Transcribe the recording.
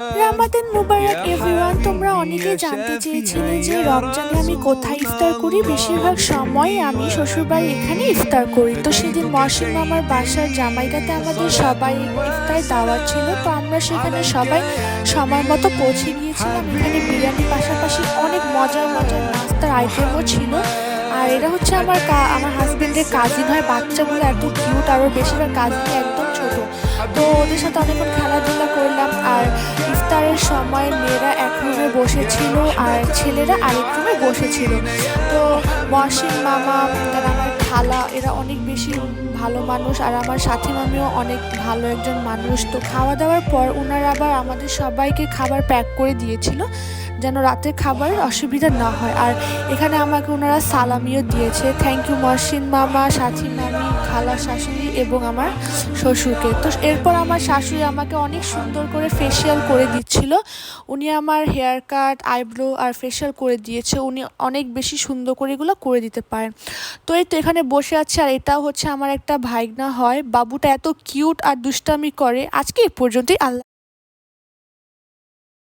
রামাদান মুবারক everyone তোমরা অনেকেই জানতে চেয়েছিলে যে রমজানে আমি কোথায় ইফতার করি? বেশিরভাগ সময় আমি শ্বশুরবাড়ি এখানে ইফতার করি। তো সেদিন মহসিন আমার বাসার জামাইটাতে আমাদের সবাই ইফতার দাওয়াত ছিল। তো আমরা সেখানে সবাই সময় মতো পৌঁছে গিয়েছিলাম। এখানে বিরিয়ানির পাশাপাশি অনেক মজার মজার নাস্তার আইটেমও ছিল। আর এরা হচ্ছে আমার আমার হাজবেন্ডের কাজিন হয়। বাচ্চাগুলো এত কিউট আর ওর বেশিরভাগ কাজিন একদম ছোট। তো ওদের সাথে অনেকক্ষণ খেলাধুলা করলাম। আর সময় মেয়েরা এক রুমে বসেছিল আর ছেলেরা আরেক রুমে বসেছিল। তো ওয়াসিম মামা তার খালা, এরা অনেক বেশি ভালো মানুষ আর আমার সাথী মামিও অনেক ভালো একজন মানুষ। তো খাওয়া দাওয়ার পর ওনারা আবার আমাদের সবাইকে খাবার প্যাক করে দিয়েছিল যেন রাতের খাবার অসুবিধা না হয়। আর এখানে আমাকে ওনারা সালামিও দিয়েছে। থ্যাংক ইউ মহসিন মামা, সাথী মামি, খালা শাশুড়ি এবং আমার শ্বশুরকে। তো এরপর আমার শাশুড়ি আমাকে অনেক সুন্দর করে ফেসিয়াল করে দিচ্ছিল। উনি আমার হেয়ার কাট আইব্রো আর ফেসিয়াল করে দিয়েছে। উনি অনেক বেশি সুন্দর করে এগুলো করে দিতে পারেন। তো এই তো এখানে বসে আছে আর এটাও হচ্ছে আমার একটা ভাইগনা হয়। বাবুটা এত কিউট আর দুষ্টামি করে। আজকে এই পর্যন্তই। আল্লাহ